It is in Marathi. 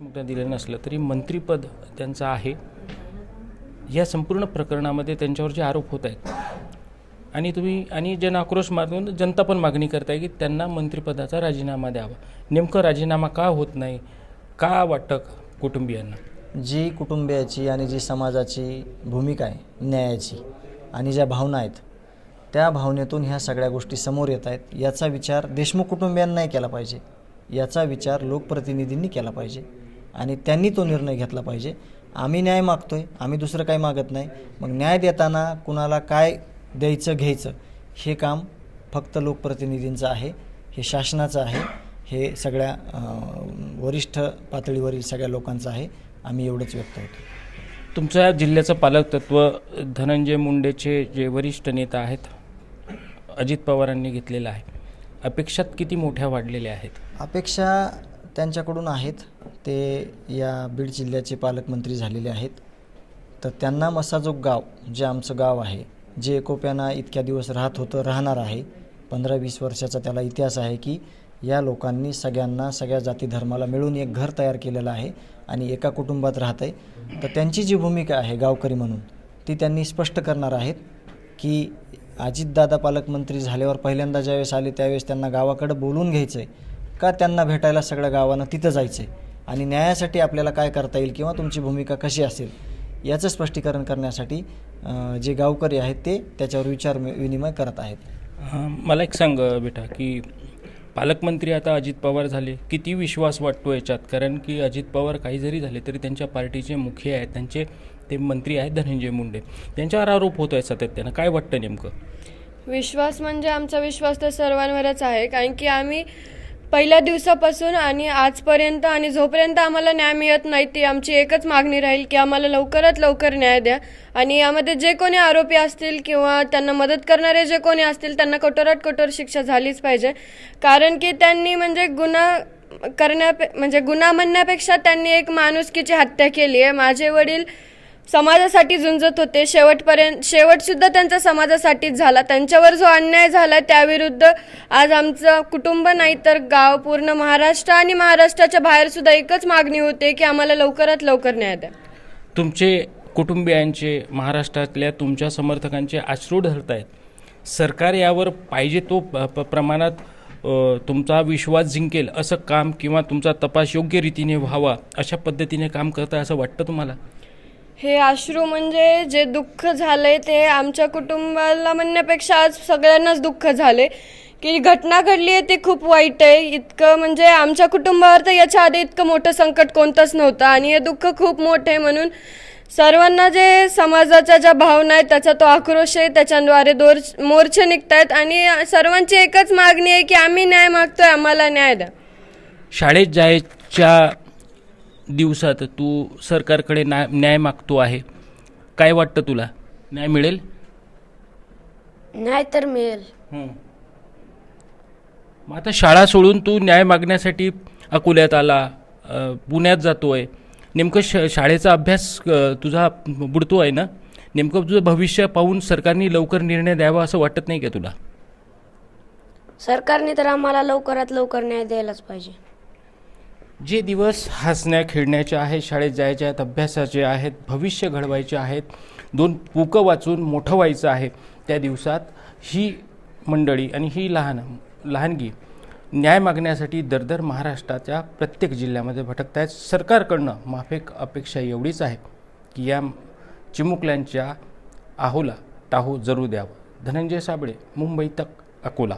मुद्दा दिलं नसलं तरी मंत्रीपद त्यांचं आहे. या संपूर्ण प्रकरणामध्ये त्यांच्यावर जे आरोप होत आहेत आणि तुम्ही आणि जन आक्रोश मारून जनता पण मागणी करताय की त्यांना मंत्रिपदाचा राजीनामा द्यावा. नेमकं राजीनामा का होत नाही का वाटतं कुटुंबियांना? जी कुटुंबियाची आणि जी समाजाची भूमिका आहे न्यायाची आणि ज्या भावना आहेत त्या भावनेतून ह्या सगळ्या गोष्टी समोर येत आहेत याचा विचार देशमुख कुटुंबियांना नाही केला पाहिजे. याचा विचार लोकप्रतिनिधींनी केला पाहिजे. आणि त्यांनी तो निर्णय घेतला पाहिजे. आम्ही न्याय मागतो आहे आम्ही दुसरं काही मागत नाही. मग न्याय देताना कुणाला काय द्यायचं घ्यायचं हे काम फक्त लोकप्रतिनिधींचं आहे हे शासनाचं आहे हे सगळ्या वरिष्ठ पातळीवरील सगळ्या लोकांचं आहे. आम्ही एवढंच व्यक्त होतो. तुमच्या जिल्ह्याचं पालकतत्व धनंजय मुंडेचे जे वरिष्ठ नेता आहेत अजित पवारांनी घेतलेलं आहे. अपेक्षात किती मोठ्या वाढलेल्या आहेत? अपेक्षा त्यांच्याकडून आहेत. ते या बीड जिल्ह्याचे पालकमंत्री झालेले आहेत. तर त्यांना मसाजोग गाव जे आमचं गाव आहे जे एकोप्यानं इतक्या दिवस राहत होतं राहणार आहे पंधरा वीस वर्षाचा त्याला इतिहास आहे की या लोकांनी सगळ्यांना सगळ्या जाती धर्माला मिळून एक घर तयार केलेलं आहे आणि एका कुटुंबात राहत आहे. तर त्यांची जी भूमिका आहे गावकरी म्हणून ती त्यांनी स्पष्ट करणार आहेत की अजितदादा पालकमंत्री झाल्यावर पहिल्यांदा ज्यावेळेस आले त्यावेळेस त्यांना गावाकडं बोलून घ्यायचं आहे का त्यांना भेटायला सगळ्या गावानं तिथं जायचं आहे आणि न्यायासाठी आपल्याला काय करता येईल किंवा तुमची भूमिका कशी असेल याचं स्पष्टीकरण करण्यासाठी जे गावकरी आहेत ते त्याच्यावर विचार विनिमय करत आहेत. मला एक सांग बेटा की पालकमंत्री आता अजित पवार झाले किती विश्वास वाटतो याच्यात? कारण की अजित पवार काही जरी झाले तरी त्यांच्या पार्टीचे मुखी आहेत त्यांचे ते मंत्री आहेत धनंजय मुंडे. त्यांच्यावर आरोप होतो आहे सातत्यानं. काय वाटतं नेमकं? विश्वास म्हणजे आमचा विश्वास तर सर्वांवरच आहे. कारण की आम्ही पहिल्या दिवसापासून आणि आजपर्यंत आणि जोपर्यंत आम्हाला न्याय मिळत नाही ती आमची एकच मागणी राहील की आम्हाला लवकरात लवकर न्याय द्या. आणि यामध्ये जे कोणी आरोपी असतील किंवा त्यांना मदत करणारे जे कोणी असतील त्यांना कठोरात कठोर शिक्षा झालीच पाहिजे. कारण की त्यांनी म्हणजे गुन्हा करण्या म्हणजे गुन्हा म्हणण्यापेक्षा त्यांनी एक माणुसकीची हत्या केली आहे. माझे वडील समाजासाठी झुंजत होते. शेवटपर्यंत शेवटसुद्धा त्यांचा समाजासाठीच झाला. त्यांच्यावर जो अन्याय झाला त्याविरुद्ध आज आमचं कुटुंब नाही तर गाव पूर्ण महाराष्ट्र आणि महाराष्ट्राच्या बाहेरसुद्धा एकच मागणी होते की आम्हाला लवकरात लवकर न्याय द्या. तुमचे कुटुंबियांचे महाराष्ट्रातल्या तुमच्या समर्थकांचे अश्रू धरत आहेत सरकार यावर पाहिजे तो प- प- प्रमाणात तुमचा विश्वास जिंकेल असं काम किंवा तुमचा तपास योग्य रीतीने व्हावा अशा पद्धतीने काम करताय असं वाटतं तुम्हाला? हे अश्रू म्हणजे जे दुःख झालंय ते आमच्या कुटुंबाला म्हणण्यापेक्षा आज सगळ्यांनाच दुःख झाले की घटना घडली आहे ती खूप वाईट आहे. इतकं म्हणजे आमच्या कुटुंबावर तर याच्या आधी इतकं मोठं संकट कोणतंच नव्हतं आणि हे दुःख खूप मोठं आहे म्हणून सर्वांना जे समाजाच्या ज्या भावना आहेत त्याचा तो आक्रोश आहे त्याच्याद्वारे दोर मोर्चे निघतायत आणि सर्वांची एकच मागणी आहे की आम्ही न्याय मागतोय आम्हाला न्याय द्या. शाळेत जायच्या दिवसात तू सरकारकडे न्याय न्याय मागतो आहे. काय वाटतं तुला? न्याय मिळेल? नाही तर मिळेल. मग आता शाळा सोडून तू न्याय मागण्यासाठी अकोल्यात आला अ, पुण्यात जातोय. नेमकं श शाळेचा अभ्यास अ, तुझा बुडतो आहे ना? नेमकं तुझं भविष्य पाहून सरकारने लवकर निर्णय द्यावा असं वाटत नाही का तुला? सरकारने तर आम्हाला लवकरात लवकर न्याय द्यायलाच पाहिजे. जे दिवस हसण्या खेळण्याचे आहेत शाळेत जायचे आहेत अभ्यासाचे आहेत भविष्य घडवायचे आहेत दोन पुकं वाचून मोठं व्हायचं आहे त्या दिवसात ही मंडळी आणि ही लहान लहानगी न्याय मागण्यासाठी दरदर महाराष्ट्राच्या प्रत्येक जिल्ह्यामध्ये भटकत आहेत सरकारकडनं माफेक अपेक्षा एवढीच आहे की या चिमुकल्यांच्या आहोला टाहू जरूर द्यावं. धनंजय साबळे मुंबई तक अकोला.